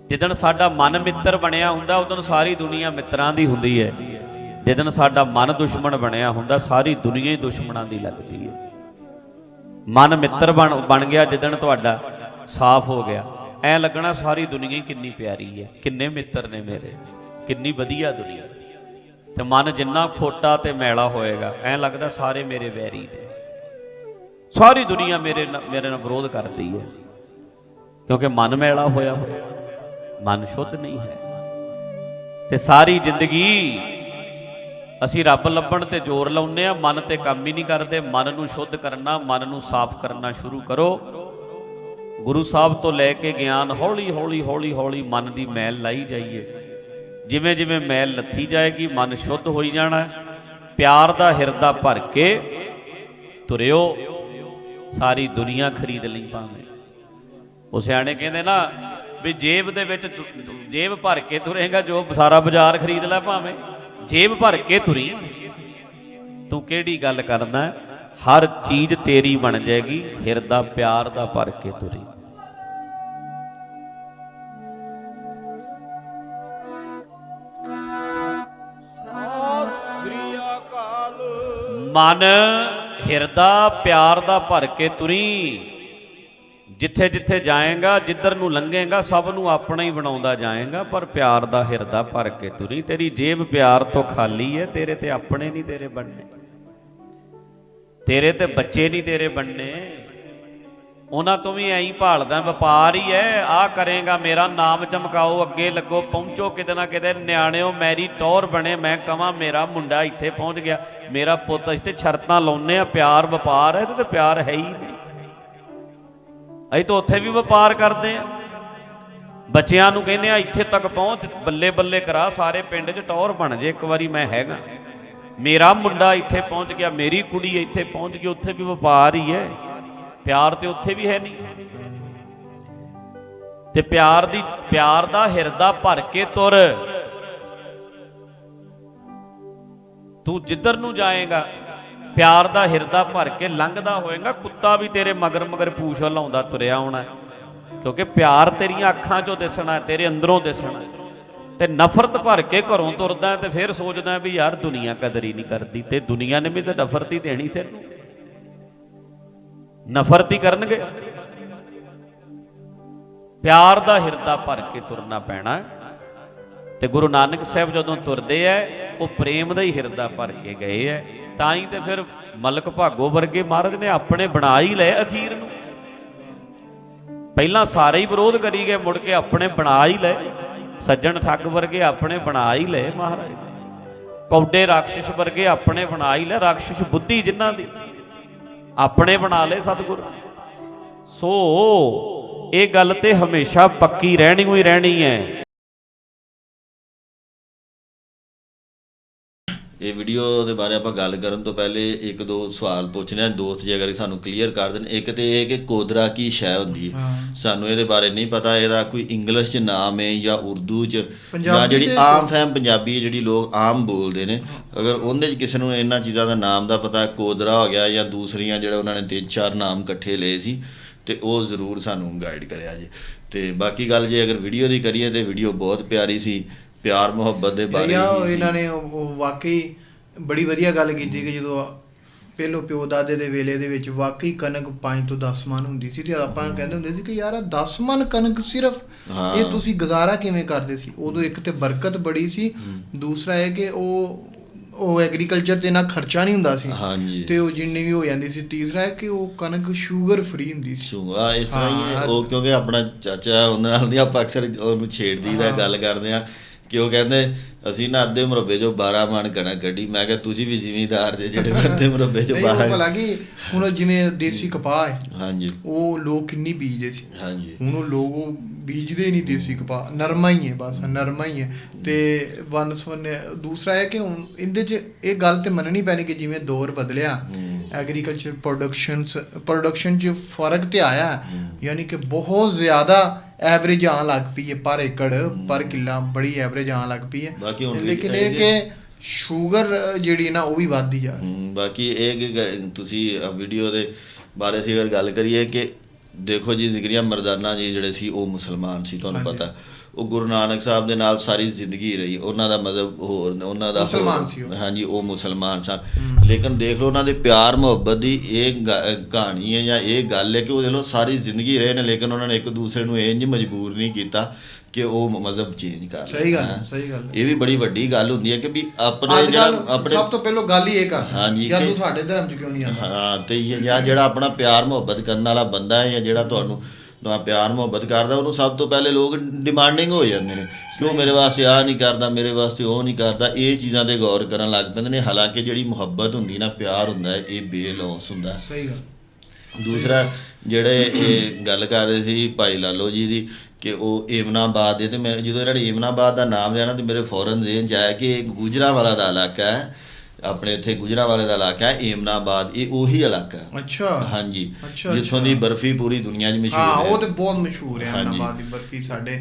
ਜਿੱਦਣ ਸਾਡਾ ਮਨ ਮਿੱਤਰ ਬਣਿਆ ਹੁੰਦਾ, ਉਦੋਂ ਸਾਰੀ ਦੁਨੀਆ ਮਿੱਤਰਾਂ ਦੀ ਹੁੰਦੀ ਹੈ। ਜਿੱਦਣ ਸਾਡਾ ਮਨ ਦੁਸ਼ਮਣ ਬਣਿਆ ਹੁੰਦਾ, ਸਾਰੀ ਦੁਨੀਆ ਹੀ ਦੁਸ਼ਮਣਾਂ ਦੀ ਲੱਗਦੀ ਹੈ। ਮਨ ਮਿੱਤਰ ਬਣ ਬਣ ਗਿਆ ਜਿੱਦਣ ਤੁਹਾਡਾ ਸਾਫ਼ ਹੋ ਗਿਆ। ਐ ਲੱਗਣਾ ਸਾਰੀ ਦੁਨੀਆ ਹੀ ਕਿੰਨੀ ਪਿਆਰੀ ਹੈ, ਕਿੰਨੇ ਮਿੱਤਰ ਨੇ ਮੇਰੇ, ਕਿੰਨੀ ਵਧੀਆ ਦੁਨੀਆ। ਤੇ ਮਨ ਜਿੰਨਾ ਖੋਟਾ ਤੇ ਮੈਲਾ ਹੋਏਗਾ, ਐ ਲੱਗਦਾ ਸਾਰੇ ਮੇਰੇ ਵੈਰੀ ਨੇ। ਸਾਰੀ ਦੁਨੀਆ ਮੇਰੇ ਨਾਲ- ਮੇਰੇ ਨਾਲ ਵਿਰੋਧ ਕਰਦੀ ਹੈ। ਕਿਉਂਕਿ ਮਨ ਮੈਲਾ ਹੋਇਆ ਹੋਇਆ। ਮਨ ਸ਼ੁੱਧ ਨਹੀਂ ਹੈ। ਤੇ ਸਾਰੀ ਜ਼ਿੰਦਗੀ ਅਸੀਂ ਰੱਬ ਲੱਭਣ ਤੇ ਜ਼ੋਰ ਲਾਉਂਦੇ ਆ ਮਨ ਤੇ ਕੰਮ ਹੀ ਨਹੀਂ ਕਰਦੇ। ਮਨ ਨੂੰ ਸ਼ੁੱਧ ਕਰਨਾ, ਮਨ ਨੂੰ ਸਾਫ਼ ਕਰਨਾ ਸ਼ੁਰੂ ਕਰੋ। ਗੁਰੂ ਸਾਹਿਬ ਤੋਂ ਲੈ ਕੇ ਗਿਆਨ ਹੌਲੀ ਹੌਲੀ ਹੌਲੀ ਹੌਲੀ ਮਨ ਦੀ ਮੈਲ ਲਾਈ ਜਾਈਏ। ਜਿਵੇਂ ਜਿਵੇਂ ਮੈਲ ਲੱਥੀ ਜਾਏਗੀ, ਮਨ ਸ਼ੁੱਧ ਹੋਈ ਜਾਣਾ ਪਿਆਰ ਦਾ ਹਿਰਦਾ ਭਰ ਕੇ ਤੁਰਿਓ, ਸਾਰੀ ਦੁਨੀਆ ਖਰੀਦ ਲਈ ਭਾਵੇਂ। ਉਹ ਸਿਆਣੇ ਕਹਿੰਦੇ ਨਾ ਵੀ ਜੇਬ ਦੇ ਵਿੱਚ ਜੇਬ ਭਰ ਕੇ ਤੁਰੇਗਾ, ਜੋ ਸਾਰਾ ਬਾਜ਼ਾਰ ਖਰੀਦ ਲੈ ਭਾਵੇਂ। ਜੇਬ ਭਰ ਕੇ ਤੁਰੀ। ਤੂੰ ਕਿਹੜੀ ਗੱਲ ਕਰਦਾ ਹਰ ਚੀਜ਼ ਤੇਰੀ ਬਣ ਜਾਏਗੀ ਹਿਰਦਾ ਪਿਆਰ ਦਾ ਭਰ ਕੇ ਤੁਰੀ। ਮਨ ਹਿਰਦਾ ਪਿਆਰ ਦਾ ਭਰ ਕੇ ਤੁਰੀ। ਜਿੱਥੇ ਜਿੱਥੇ ਜਾਏਗਾ, ਜਿੱਧਰ ਨੂੰ ਲੰਘੇਗਾ, ਸਭ ਨੂੰ ਆਪਣਾ ਹੀ ਬਣਾਉਂਦਾ ਜਾਏਗਾ, ਪਰ ਪਿਆਰ ਦਾ ਹਿਰਦਾ ਭਰ ਕੇ ਤੁਰੀ। ਤੇਰੀ ਜੇਬ ਪਿਆਰ ਤੋਂ ਖਾਲੀ ਹੈ, ਤੇਰੇ ਤੇ ਆਪਣੇ ਨਹੀਂ ਤੇਰੇ ਬਣਨੇ ਤੇਰੇ ਤੇ ਬੱਚੇ ਨਹੀਂ ਤੇਰੇ ਬਣਨੇ ਉਹਨਾਂ ਤੋਂ ਵੀ ਐਂ ਭਾਲਦਾ, ਵਪਾਰ ਹੀ ਹੈ ਆ ਕਰੇਗਾ, ਮੇਰਾ ਨਾਮ ਚਮਕਾਓ, ਅੱਗੇ ਲੱਗੋ, ਪਹੁੰਚੋ ਕਿਤੇ ਨਾ ਕਿਤੇ, ਨਿਆਣਿਓ, ਮੈਰੀ ਟੌਰ ਬਣੇ, ਮੈਂ ਕਹਾਂ ਮੇਰਾ ਮੁੰਡਾ ਇੱਥੇ ਪਹੁੰਚ ਗਿਆ। ਮੇਰਾ ਪੁੱਤ ਇੱਥੇ ਸ਼ਰਤਾਂ ਲਾਉਨੇ ਆ ਪਿਆਰ ਵਪਾਰ ਹੈ, ਇਹਦੇ ਤੇ ਪਿਆਰ ਹੈ ਹੀ ਨਹੀਂ। ਅਸੀਂ ਤਾਂ ਉੱਥੇ ਵੀ ਵਪਾਰ ਕਰਦੇ ਆ ਬੱਚਿਆਂ ਨੂੰ ਕਹਿੰਦੇ ਆ ਇੱਥੇ ਤੱਕ ਪਹੁੰਚ, ਬੱਲੇ ਬੱਲੇ ਕਰਾ, ਸਾਰੇ ਪਿੰਡ 'ਚ ਟੌਰ ਬਣ ਜੇ, ਇੱਕ ਵਾਰੀ ਮੈਂ ਹੈਗਾ। ਮੇਰਾ ਮੁੰਡਾ ਇੱਥੇ ਪਹੁੰਚ ਗਿਆ, ਮੇਰੀ ਕੁੜੀ ਇੱਥੇ ਪਹੁੰਚ ਗਈ, ਉੱਥੇ ਵੀ ਵਪਾਰ ਹੀ ਹੈ। ਪਿਆਰ ਤੇ ਉੱਥੇ ਵੀ ਹੈ ਨਹੀਂ। ਤੇ ਪਿਆਰ ਦੀ, ਪਿਆਰ ਦਾ ਹਿਰਦਾ ਭਰ ਕੇ ਤੁਰ। ਤੂੰ ਜਿੱਧਰ ਨੂੰ ਜਾਏਗਾ ਪਿਆਰ ਦਾ ਹਿਰਦਾ ਭਰ ਕੇ ਲੰਘਦਾ ਹੋਏਗਾ, ਕੁੱਤਾ ਵੀ ਤੇਰੇ ਮਗਰ ਮਗਰ ਪੂਛ ਲਾਉਂਦਾ ਤੁਰਿਆ ਆਉਣਾ ਕਿਉਂਕਿ ਪਿਆਰ ਤੇਰੀਆਂ ਅੱਖਾਂ 'ਚੋਂ ਦਿਸਣਾ ਤੇਰੇ ਅੰਦਰੋਂ ਦਿਸਣਾ ਤੇ ਨਫ਼ਰਤ ਭਰ ਕੇ ਘਰੋਂ ਤੁਰਦਾ ਤੇ ਫਿਰ ਸੋਚਦਾ ਵੀ ਯਾਰ ਦੁਨੀਆ ਕਦਰ ਹੀ ਨਹੀਂ ਕਰਦੀ, ਤੇ ਦੁਨੀਆ ਨੇ ਵੀ ਤਾਂ ਨਫ਼ਰਤ ਹੀ ਦੇਣੀ ਤੈਨੂੰ। ਨਫ਼ਰਤ ਹੀ ਕਰਨਗੇ। ਪਿਆਰ ਦਾ ਹਿਰਦਾ ਭਰ ਕੇ ਤੁਰਨਾ ਪੈਣਾ ਤੇ ਗੁਰੂ ਨਾਨਕ ਸਾਹਿਬ ਜਦੋਂ ਤੁਰਦੇ ਐ ਉਹ ਪ੍ਰੇਮ ਦਾ ਹੀ ਹਿਰਦਾ ਭਰ ਕੇ ਗਏ ਐ ਤਾਂ ਹੀ ਤੇ ਫਿਰ ਮਲਕ ਭਾਗੋ ਵਰਗੇ ਮਹਾਰਾਜ ਨੇ ਆਪਣੇ ਬਣਾ ਹੀ ਲਏ ਅਖੀਰ ਨੂੰ। ਪਹਿਲਾਂ ਸਾਰੇ ਹੀ ਵਿਰੋਧ ਕਰੀ ਗਏ, ਮੁੜ ਕੇ ਆਪਣੇ ਬਣਾ ਹੀ ਲਏ। ਸੱਜਣ ਠੱਗ ਵਰਗੇ ਆਪਣੇ ਬਣਾ ਹੀ ਲਏ ਮਹਾਰਾਜ। ਕੌਡੇ ਰਾਖਸ਼ ਵਰਗੇ ਆਪਣੇ ਬਣਾ ਹੀ ਲਏ ਰਾਖਸ਼ ਬੁੱਧੀ ਜਿਨ੍ਹਾਂ ਦੀ। ਆਪਣੇ ਬਣਾ ਲਏ ਸਤਿਗੁਰ। ਸੋ, ਇਹ ਗੱਲ ਤੇ ਹਮੇਸ਼ਾ ਪੱਕੀ ਰਹਿਣੀ ਹੋਈ ਰਹਿਣੀ ਹੈ। ਇਹ ਵੀਡੀਓ ਦੇ ਬਾਰੇ ਆਪਾਂ ਗੱਲ ਕਰਨ ਤੋਂ ਪਹਿਲੇ ਇੱਕ ਦੋ ਸਵਾਲ ਪੁੱਛਣੇ ਆ ਦੋਸਤ ਜੇ ਅਗਰ ਸਾਨੂੰ ਕਲੀਅਰ ਕਰ ਦੇਣ। ਇੱਕ ਤੇ ਇਹ ਕਿ ਕੋਦਰਾ ਕੀ ਸ਼ੈ ਹੁੰਦੀ ਹੈ। ਸਾਨੂੰ ਇਹਦੇ ਬਾਰੇ ਨਹੀਂ ਪਤਾ ਇਹਦਾ ਕੋਈ ਇੰਗਲਿਸ਼ ਚ ਨਾਮ ਹੈ ਜਾਂ ਉਰਦੂ ਚ? ਜਾਂ ਜਿਹੜੀ ਆਮ ਫਹਿਮ ਪੰਜਾਬੀ ਹੈ ਜਿਹੜੀ ਲੋਕ ਆਮ ਬੋਲਦੇ ਨੇ ਅਗਰ ਉਹਦੇ ਚ ਕਿਸੇ ਨੂੰ ਇਹਨਾਂ ਚੀਜ਼ਾਂ ਦਾ ਨਾਮ ਦਾ ਪਤਾ ਕੋਦਰਾ ਹੋ ਗਿਆ ਜਾਂ ਦੂਸਰੀਆਂ ਜਿਹੜਾ ਉਹਨਾਂ ਨੇ ਤਿੰਨ ਚਾਰ ਨਾਮ ਇਕੱਠੇ ਲਏ ਸੀ ਤੇ ਉਹ ਜ਼ਰੂਰ ਸਾਨੂੰ ਗਾਈਡ ਕਰਿਆ ਜੀ। ਤੇ ਬਾਕੀ ਗੱਲ ਜੇ ਅਗਰ ਵੀਡੀਓ ਦੀ ਕਰੀਏ ਤੇ ਵੀਡੀਓ ਬਹੁਤ ਪਿਆਰੀ ਸੀ। ਪਿਆਰ ਮੁਹੱਬਤ ਦੇ ਬਾਰੇ ਯਾ ਹੀ। ਇਹਨਾਂ ਨੇ ਉਹ ਵਾਕਈ ਬੜੀ ਵਧੀਆ ਗੱਲ ਕੀਤੀ ਕਿ ਜਦੋਂ ਪਹਿਲੋ ਪਿਓ ਦਾਦੇ ਦੇ ਵੇਲੇ ਦੇ ਵਿੱਚ ਵਾਕਈ ਕਣਕ 5 ਤੋਂ 10 ਮਨ ਹੁੰਦੀ ਸੀ ਤੇ ਆਪਾਂ ਕਹਿੰਦੇ ਹੁੰਦੇ ਸੀ ਕਿ ਯਾਰ ਆਹ 10 ਮਨ ਕਣਕ ਸਿਰਫ ਹਾਂ। ਇਹ ਤੁਸੀਂ ਗੁਜ਼ਾਰਾ ਕਿਵੇਂ ਕਰਦੇ ਸੀ ਉਦੋਂ ਇੱਕ ਤੇ ਬਰਕਤ ਬੜੀ ਸੀ ਦੂਸਰਾ ਇਹ ਕਿ ਉਹ ਉਹ ਐਗਰੀਕਲਚਰ ਤੇ ਨਾ ਖਰਚਾ ਨਹੀਂ ਹੁੰਦਾ ਸੀ ਹਾਂਜੀ ਤੇ ਉਹ ਜਿੰਨੀ ਵੀ ਹੋ ਜਾਂਦੀ ਸੀ ਤੀਸਰਾ ਹੈ ਕਿ ਉਹ ਕਣਕ ਸ਼ੂਗਰ ਫ੍ਰੀ ਹੁੰਦੀ ਸੀ ਸ਼ੂਗਾ ਇਸ ਤਰ੍ਹਾਂ ਹੀ ਹੈ ਹਾਂ। ਉਹ ਕਿਉਂਕਿ ਆਪਣਾ ਚਾਚਾ ਉਹਨਾਂ ਨਾਲ ਨਹੀਂ ਆਪਾਂ ਅਕਸਰ ਉਹਨੂੰ ਛੇੜਦੀ ਦਾ ਹਾਂ। ਗੱਲ ਕਰਦੇ ਆ ਕਿ ਉਹ ਕਹਿੰਦੇ ਅਸੀਂ ਨਾ ਅੱਧੇ ਮਰਬੇ ਜੋ 12 ਮਣ ਕਣਕ ਕੱਢੀ। ਮੈਂ ਕਿਹਾ ਤੁਸੀਂ ਵੀ ਜ਼ਿਮੀਂਦਾਰ ਜੇ ਜਿਹੜੇ ਅੱਧੇ ਮਰਬੇ ਜੋ ਨਹੀਂ, ਉਹ 12 ਭਲਾ ਕਿ ਹੁਣ ਜਿਵੇਂ ਦੇਸੀ ਕਪਾਹ ਹੈ ਹਾਂਜੀ। ਉਹ ਲੋਕ ਕਿੰਨੀ ਬੀਜਦੇ ਸੀ। ਹਾਂਜੀ। ਹੁਣ ਉਹ ਲੋਕ ਉਹ ਬੀਜਦੇ ਨਹੀਂ ਦੇਸੀ ਕਪਾਹ ਨਰਮਾ ਹੀ ਹੈ ਬਸ ਨਰਮਾ ਹੀ ਹੈ। ਤੇ ਵਨਸਵਨ ਦੂਸਰਾ ਹੈ ਕਿ ਹੁਣ ਇਹਦੇ 'ਚ ਇਹ ਗੱਲ ਤੇ ਮੰਨਣੀ ਪੈਣੀ ਕਿ ਜਿਵੇਂ ਦੌਰ ਬਦਲਿਆ। ਐਗਰੀਕਲਚਰ ਪ੍ਰੋਡਕਸ਼ਨਸ ਪ੍ਰੋਡਕਸ਼ਨ 'ਚ ਫ਼ਰਕ ਤੇ ਆਇਆ। ਯਾਨੀ ਕਿ ਬਹੁਤ ਜ਼ਿਆਦਾ ਐਵਰੇਜ ਆਉਣ ਲੱਗ ਪਈ ਹੈ ਪਰ ਏਕੜ ਪਰ ਕਿੱਲਾ ਬੜੀ ਐਵਰੇਜ ਆਉਣ ਲੱਗ ਪਈ ਹੈ ਲੇਕਿਨ ਇਹ ਕਿ ਸ਼ੂਗਰ ਜਿਹੜੀ ਨਾ ਉਹ ਵੀ ਵੱਧਦੀ ਜਾ ਰਹੀ ਬਾਕੀ ਇਹ ਤੁਸੀਂ ਵੀਡੀਓ ਦੇ ਬਾਰੇ ਸੀ ਅਗਰ ਗੱਲ ਕਰੀਏ ਕਿ ਦੇਖੋ ਜੀ ਜ਼ਿਕਰੀਆ ਮਰਦਾਨਾ ਜੀ ਜਿਹੜੇ ਸੀ ਉਹ ਮੁਸਲਮਾਨ ਸੀ ਤੁਹਾਨੂੰ। ਪਤਾ ਉਹ ਗੁਰੂ ਨਾਨਕ ਸਾਹਿਬ ਦੇ ਨਾਲ ਸਾਰੀ ਜ਼ਿੰਦਗੀ ਰਹੀ ਉਹਨਾਂ ਦਾ ਮਤਲਬ ਹੋਰ ਉਹਨਾਂ ਦਾ ਮੁਸਲਮਾਨ ਸੀ। ਹਾਂਜੀ ਉਹ ਮੁਸਲਮਾਨ ਸਨ। ਲੇਕਿਨ ਦੇਖ ਲਓ ਉਹਨਾਂ ਦੇ ਪਿਆਰ ਮੁਹੱਬਤ ਦੀ ਇਹ ਕਹਾਣੀ ਹੈ ਜਾਂ ਇਹ ਗੱਲ ਹੈ ਕਿ ਉਹ ਦੇਖ ਸਾਰੀ ਜ਼ਿੰਦਗੀ ਰਹੇ ਨੇ ਲੇਕਿਨ ਉਹਨਾਂ ਨੇ ਇੱਕ ਦੂਸਰੇ ਨੂੰ ਇੰਜ ਮਜਬੂਰ ਨਹੀਂ ਕੀਤਾ ਕਿ ਉਹ ਮਤਲਬ ਚੇਂਜ ਕਰ ਸਹੀ ਗੱਲ। ਸਹੀ ਗੱਲ ਹੈ। ਇਹ ਵੀ ਬੜੀ ਵੱਡੀ ਗੱਲ ਹੁੰਦੀ ਹੈ ਕਿ ਵੀ ਆਪਣੇ ਜਿਹੜਾ ਆਪਣੇ ਸਭ ਤੋਂ ਪਹਿਲਾਂ ਗੱਲ ਹੀ ਇਹ ਕਰ ਹਾਂਜੀ, ਕਿ- ਤੂੰ ਸਾਡੇ ਧਰਮ 'ਚ ਕਿਉਂ ਨਹੀਂ ਆਉਂਦਾ ਹਾਂ ਤੇ ਇਹ ਜਾਂ ਜਿਹੜਾ ਆਪਣਾ ਪਿਆਰ ਮੁਹੱਬਤ ਕਰਨ ਵਾਲਾ ਬੰਦਾ ਹੈ ਜਾਂ ਜਿਹੜਾ ਤੁਹਾਨੂੰ ਤੁਹਾਨੂੰ ਪਿਆਰ ਮੁਹੱਬਤ ਕਰਦਾ ਉਹਨੂੰ ਸਭ ਤੋਂ ਪਹਿਲੇ ਲੋਕ ਡਿਮਾਂਡਿੰਗ ਹੋ ਜਾਂਦੇ ਨੇ ਕਿ ਉਹ ਮੇਰੇ ਵਾਸਤੇ ਆ ਨਹੀਂ ਕਰਦਾ ਮੇਰੇ ਵਾਸਤੇ ਉਹ ਨਹੀਂ ਕਰਦਾ। ਇਹ ਚੀਜ਼ਾਂ ਤੇ ਗੌਰ ਕਰਨ ਲੱਗ ਪੈਂਦੇ ਨੇ। ਹਾਲਾਂਕਿ ਜਿਹੜੀ ਮੁਹੱਬਤ ਹੁੰਦੀ ਨਾ ਪਿਆਰ ਹੁੰਦਾ ਹੈ ਇਹ ਬੇਲੌਸ ਹੁੰਦਾ ਹੈ। ਸਹੀ ਗੱਲ। ਦੂਸਰਾ ਜਿਹੜੇ ਇਹ ਗੱਲ ਕਰ ਰਹੇ ਸੀ ਭਾਈ ਲਾਲੋ ਜੀ ਦੀ ਕਿ ਉਹ ਏਮਨਾਬਾਦ ਦੇ ਤੇ ਮੈਂ ਜਦੋਂ ਇਹਨਾਂ ਨੇ ਏਮਨਾਬਾਦ ਦਾ ਨਾਮ ਲਿਆ ਨਾ ਤੇ ਮੇਰੇ ਫੌਰਨ ਜ਼ਿਹਨ 'ਚ ਆਇਆ ਕਿ ਇਹ ਗੁਜਰਾਂਵਾਲਾ ਦਾ ਇਲਾਕਾ ਹੈ। ਆਪਣੇ ਇੱਥੇ ਗੁਜਰਾਂਵਾਲੇ ਦਾ ਇਲਾਕਾ ਹੈ ਏਮਨਾਬਾਦ ਇਹ ਉਹੀ ਇਲਾਕਾ ਹੈ ਅੱਛਾ ਹਾਂਜੀ ਜਿੱਥੋਂ। ਦੀ ਬਰਫੀ ਪੂਰੀ ਦੁਨੀਆ 'ਚ ਮਸ਼ਹੂਰ ਹਾਂ ਹੈ ਉਹ ਤੇ ਬਹੁਤ ਮਸ਼ਹੂਰ ਹੈ ਹਾਂਜੀ। ਅਮਨਾਬਾਦ ਦੀ ਬਰਫੀ ਸਾਡੇ।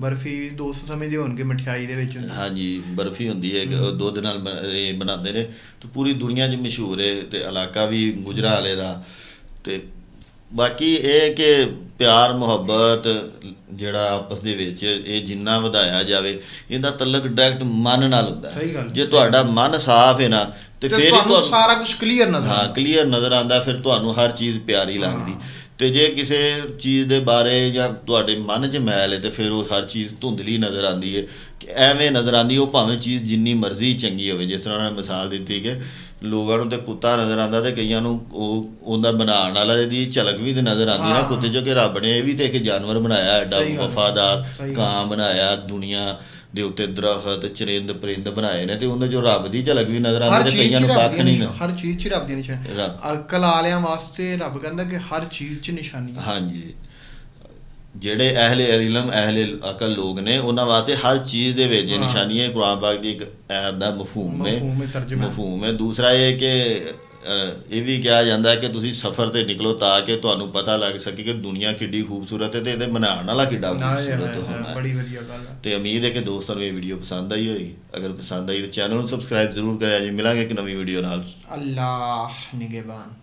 ਬਰਫੀ ਦੋਸਤ ਸਮਝਦੇ ਹੋਣਗੇ ਮਠਿਆਈ ਦੇ ਵਿੱਚ। ਹਾਂਜੀ ਬਰਫੀ ਹੁੰਦੀ ਹੈ ਦੁੱਧ ਨਾਲ ਇਹ ਬਣਾਉਂਦੇ ਨੇ ਤੇ ਪੂਰੀ ਦੁਨੀਆ 'ਚ ਮਸ਼ਹੂਰ ਹੈ ਤੇ ਇਲਾਕਾ ਵੀ ਗੁਜਰਾਂਵਾਲੇ ਦਾ ਤੇ ਬਾਕੀ ਇਹ ਕਿ ਪਿਆਰ ਮੁਹੱਬਤ ਜਿਹੜਾ ਆਪਸ ਦੇ ਵਿੱਚ ਇਹ ਜਿੰਨਾ ਵਧਾਇਆ ਜਾਵੇ ਇਹਦਾ ਤਲਕ ਡਾਇਰੈਕਟ ਮਨ ਨਾਲ ਹੁੰਦਾ ਹੈ। ਜੇ ਤੁਹਾਡਾ ਮਨ ਸਾਫ਼ ਹੈ ਨਾ ਤੇ ਫਿਰ ਤੁਹਾਨੂੰ ਸਾਰਾ ਕੁਝ ਕਲੀਅਰ ਨਜ਼ਰ ਹਾਂ ਕਲੀਅਰ ਨਜ਼ਰ ਆਉਂਦਾ ਫਿਰ ਤੁਹਾਨੂੰ ਹਰ ਚੀਜ਼ ਪਿਆਰੀ ਲੱਗਦੀ। ਤੇ ਜੇ ਕਿਸੇ ਚੀਜ਼ ਦੇ ਬਾਰੇ ਜਾਂ ਤੁਹਾਡੇ ਮਨ 'ਚ ਮੈਲ ਹੈ ਤੇ ਫਿਰ ਉਹ ਹਰ ਚੀਜ਼ ਧੁੰਦਲੀ ਨਜ਼ਰ ਆਉਂਦੀ ਹੈ। ਕਿ ਐਵੇਂ ਨਜ਼ਰ ਆਉਂਦੀ ਉਹ ਭਾਵੇਂ ਚੀਜ਼ ਜਿੰਨੀ ਮਰਜ਼ੀ ਚੰਗੀ ਹੋਵੇ ਜਿਸ ਤਰ੍ਹਾਂ ਨੇ ਮਿਸਾਲ ਦਿੱਤੀ ਕਿ ਲੋਕਾਂ ਨੂੰ ਤੇ ਕੁੱਤਾ ਨਜ਼ਰ ਆਉਂਦਾ ਤੇ ਕਈਆਂ ਨੂੰ ਉਹ ਉਹਦਾ ਬਣਾਉਣ ਵਾਲਾ ਇਹਦੀ ਝਲਕ ਵੀ ਤੇ ਨਜ਼ਰ ਆਉਂਦੀ ਨਾ। ਕੁੱਤੇ ਜੋ ਕਿ ਰੱਬ ਨੇ ਇਹ ਵੀ ਤੇ ਇੱਕ ਜਾਨਵਰ ਬਣਾਇਆ ਐਡਾ। ਵਫਾਦਾਰ। ਕਾਂ ਬਣਾਇਆ ਦੁਨੀਆ ਦੇ ਉੱਤੇ ਦਰਖਤ ਚਰਿੰਦ ਪਰਿੰਦ ਬਣਾਏ ਨੇ ਤੇ ਉਹਦੇ ਜੋ ਰੱਬ ਦੀ ਝਲਕ ਵੀ ਨਜ਼ਰ ਆਉਂਦੀ ਤੇ ਕਈਆਂ ਨੂੰ ਦੀਆਂ ਨਹੀਂ ਹਰ ਚੀਜ਼ 'ਚ ਰੱਬ ਦੀਆਂ ਨਿਸ਼ਾਨ। ਅਕਲ ਵਾਲਿਆਂ ਵਾਸਤੇ ਰੱਬ ਕਹਿੰਦਾ ਕਿ ਹਰ ਚੀਜ਼ 'ਚ ਨਿਸ਼ਾਨੀ ਹਾਂਜੀ ਜਿਹੜੇ ਅਹਲੇ ਇਲਮ ਅਹਲੇ ਅਕਲ ਲੋਕ ਨੇ ਉਹਨਾਂ ਵਾਸਤੇ ਹਰ ਚੀਜ਼ ਦੇ ਵਿੱਚ ਇਹ ਹਾਂ। ਨਿਸ਼ਾਨੀ ਹੈ ਕੁਰਾਨ ਪਾਕ ਦੀ ਇੱਕ ਐਤ ਦਾ ਮਫਹੂਮ ਹੈ। ਮਫਹੂਮ ਹੈ, ਦੂਸਰਾ ਇਹ ਕਿ ਇਹ ਵੀ ਕਿਹਾ ਜਾਂਦਾ ਹੈ ਕਿ ਤੁਸੀਂ ਸਫ਼ਰ ਤੇ ਨਿਕਲੋ ਤਾਂ ਕਿ ਤੁਹਾਨੂੰ ਪਤਾ ਲੱਗ ਸਕੇ ਕਿ ਦੁਨੀਆ ਕਿੱਡੀ ਖੂਬਸੂਰਤ ਹੈ ਤੇ ਇਹਦੇ ਬਣਾਉਣ ਵਾਲਾ ਕਿੱਡਾ ਖੂਬਸੂਰਤ ਹੈ, ਹੁੰਦਾ ਹੈ। ਬੜੀ ਵਧੀਆ ਗੱਲ ਹੈ। ਤੇ ਉਮੀਦ ਹੈ ਕਿ ਦੋਸਤਾਂ ਨੂੰ ਇਹ ਵੀਡੀਓ ਪਸੰਦ ਆਈ ਹੋਏਗੀ ਅਗਰ ਪਸੰਦ ਆਈ ਤਾਂ ਚੈਨਲ ਨੂੰ ਸਬਸਕ੍ਰਾਈਬ ਜ਼ਰੂਰ ਕਰਿਆ ਜੀ। ਮਿਲਾਂਗੇ ਇੱਕ ਨਵੀਂ ਵੀਡੀਓ ਨਾਲ। ਅੱਲਾਹ ਨਿਗਹਿਬਾਨ।